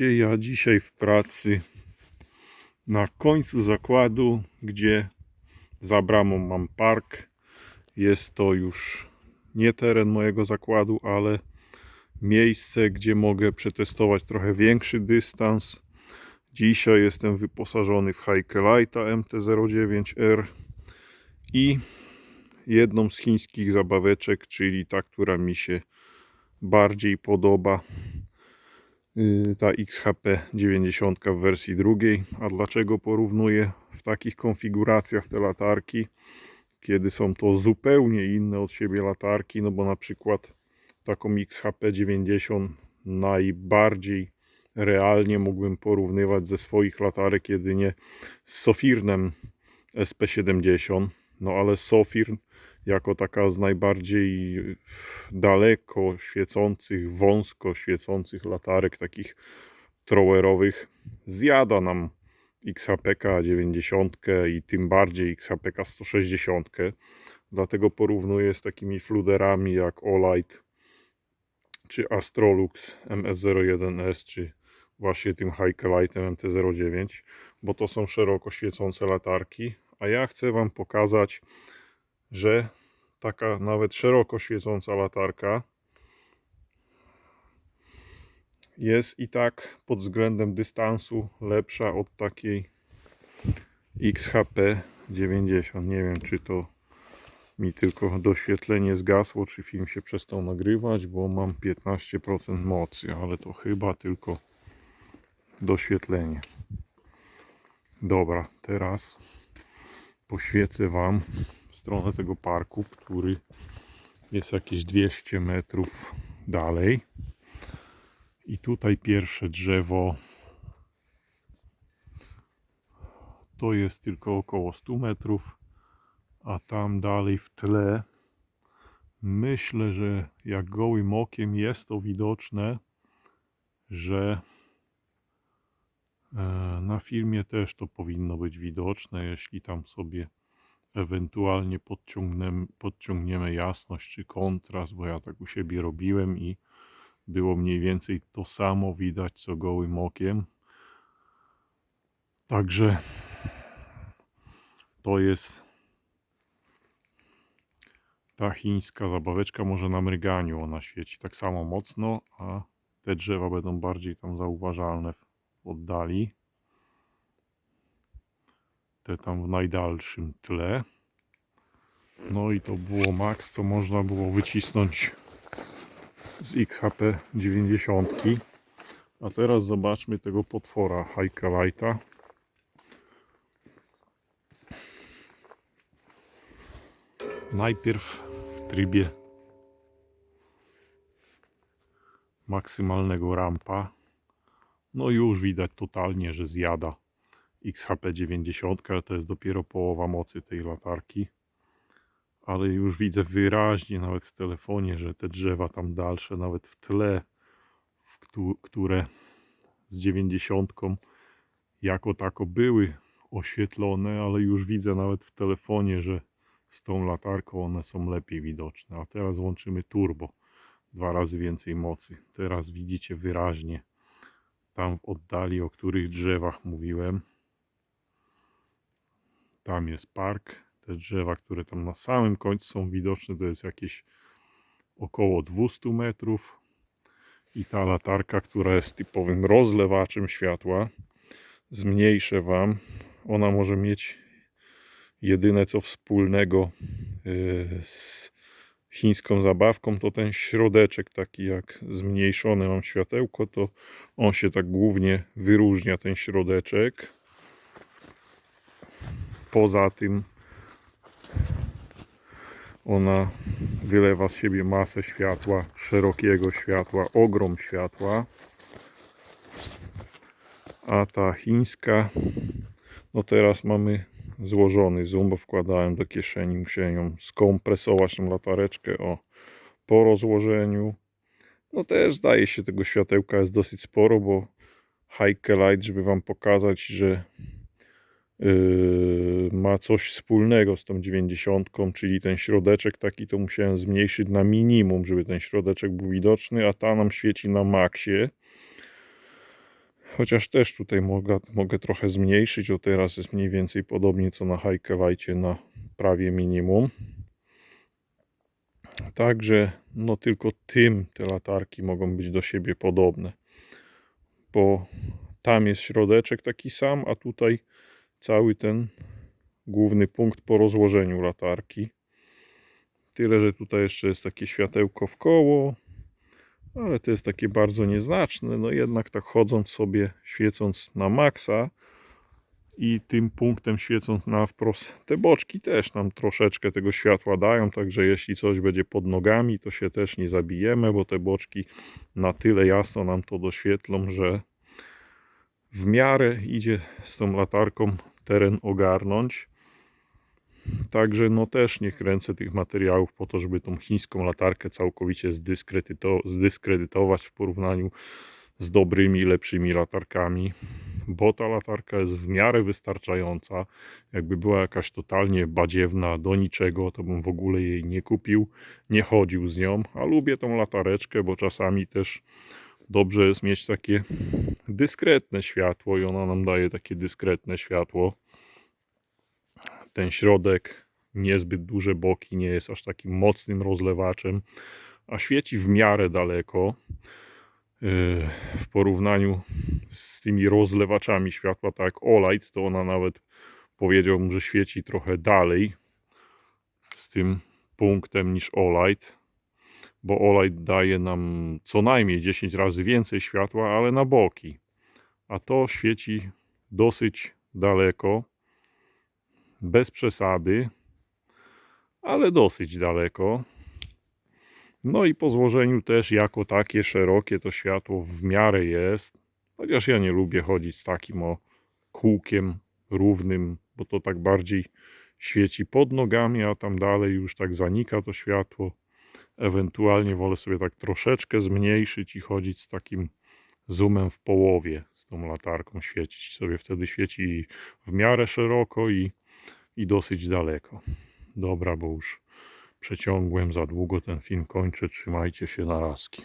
Ja dzisiaj w pracy na końcu zakładu, gdzie za bramą mam park. Jest to już nie teren mojego zakładu, ale miejsce, gdzie mogę przetestować trochę większy dystans. Dzisiaj jestem wyposażony w Hikelighta MT-09R i jedną z chińskich zabaweczek, czyli ta, która mi się bardziej podoba. Yy, Ta XHP 90 w wersji drugiej. A dlaczego porównuję w takich konfiguracjach te latarki, kiedy są to zupełnie inne od siebie latarki? No bo na przykład taką XHP 90 najbardziej realnie mógłbym porównywać ze swoich latarek jedynie z Sofirnem SP70. No ale Sofirn jako taka z najbardziej daleko świecących, wąsko świecących latarek, takich trowerowych, zjada nam XHPK 90 i tym bardziej XHPK 160. Dlatego porównuję z takimi fluderami jak Olight czy Astrolux MF01S, czy właśnie tym Hikelightem MT09, bo to są szeroko świecące latarki, a ja chcę Wam pokazać, że taka nawet szeroko świecąca latarka jest i tak pod względem dystansu lepsza od takiej XHP 90. Nie wiem, czy to mi tylko doświetlenie zgasło, czy film się przestał nagrywać, bo mam 15% mocy, ale to chyba tylko doświetlenie. Dobra, teraz poświecę Wam stronę tego parku, który jest jakieś 200 metrów dalej. I tutaj pierwsze drzewo to jest tylko około 100 metrów, a tam dalej w tle myślę, że jak gołym okiem jest to widoczne, że e, na filmie też to powinno być widoczne, jeśli tam sobie ewentualnie podciągniemy, podciągniemy jasność czy kontrast, bo ja tak u siebie robiłem i było mniej więcej to samo widać co gołym okiem. Także to jest ta chińska zabaweczka, może na mryganiu ona świeci tak samo mocno, a te drzewa będą bardziej tam zauważalne w oddali. Te tam w najdalszym tle. No i to było maks, co można było wycisnąć z XHP 90. A teraz zobaczmy tego potwora Hikelighta. Najpierw w trybie maksymalnego rampa. No już widać totalnie, że zjada XHP 90, ale to jest dopiero połowa mocy tej latarki. Ale już widzę wyraźnie nawet w telefonie, że te drzewa tam dalsze, nawet w tle, w któ- które z 90 jako tako były oświetlone, ale już widzę nawet w telefonie, że z tą latarką one są lepiej widoczne. A teraz włączymy turbo, dwa razy więcej mocy. Teraz widzicie wyraźnie tam w oddali, o których drzewach mówiłem. Tam jest park. Te drzewa, które tam na samym końcu są widoczne, to jest jakieś około 200 metrów. I ta latarka, która jest typowym rozlewaczem światła, zmniejszę Wam. Ona może mieć jedyne co wspólnego yy, z chińską zabawką, to ten środeczek taki jak zmniejszone mam światełko, to on się tak głównie wyróżnia, ten środeczek. Poza tym ona wylewa z siebie masę światła, szerokiego światła, ogrom światła. A ta chińska, no teraz mamy złożony zoom, bo wkładałem do kieszeni, musiałem ją skompresować tą latareczkę o po rozłożeniu. No też zdaje się tego światełka jest dosyć sporo, bo Hikelight, żeby wam pokazać, że ma coś wspólnego z tą 90, czyli ten środeczek taki to musiałem zmniejszyć na minimum, żeby ten środeczek był widoczny, a ta nam świeci na maksie. Chociaż też tutaj mogę, mogę trochę zmniejszyć, o teraz jest mniej więcej podobnie co na Hajkewajcie na prawie minimum. Także no tylko tym te latarki mogą być do siebie podobne. Bo tam jest środeczek taki sam, a tutaj cały ten główny punkt po rozłożeniu latarki. Tyle, że tutaj jeszcze jest takie światełko w koło, ale to jest takie bardzo nieznaczne. No jednak tak chodząc sobie, świecąc na maksa i tym punktem świecąc na wprost, te boczki też nam troszeczkę tego światła dają, także jeśli coś będzie pod nogami, to się też nie zabijemy, bo te boczki na tyle jasno nam to doświetlą, że w miarę idzie z tą latarką teren ogarnąć. Także no też nie kręcę tych materiałów po to, żeby tą chińską latarkę całkowicie zdyskredyto- zdyskredytować w porównaniu z dobrymi, lepszymi latarkami, bo ta latarka jest w miarę wystarczająca. Jakby była jakaś totalnie badziewna do niczego, to bym w ogóle jej nie kupił, nie chodził z nią, a lubię tą latareczkę, bo czasami też dobrze jest mieć takie dyskretne światło i ona nam daje takie dyskretne światło. Ten środek, niezbyt duże boki, nie jest aż takim mocnym rozlewaczem, a świeci w miarę daleko yy, w porównaniu z tymi rozlewaczami światła, tak jak Olight, to ona nawet powiedziałbym, że świeci trochę dalej z tym punktem niż Olight, bo Olight daje nam co najmniej 10 razy więcej światła, ale na boki, a to świeci dosyć daleko bez przesady, ale dosyć daleko. No i po złożeniu też jako takie szerokie to światło w miarę jest. Chociaż ja nie lubię chodzić z takim o kółkiem równym, bo to tak bardziej świeci pod nogami, a tam dalej już tak zanika to światło. Ewentualnie wolę sobie tak troszeczkę zmniejszyć i chodzić z takim zoomem w połowie z tą latarką świecić. Sobie wtedy świeci w miarę szeroko i i dosyć daleko. Dobra, bo już przeciągłem za długo ten film kończę. Trzymajcie się na raski.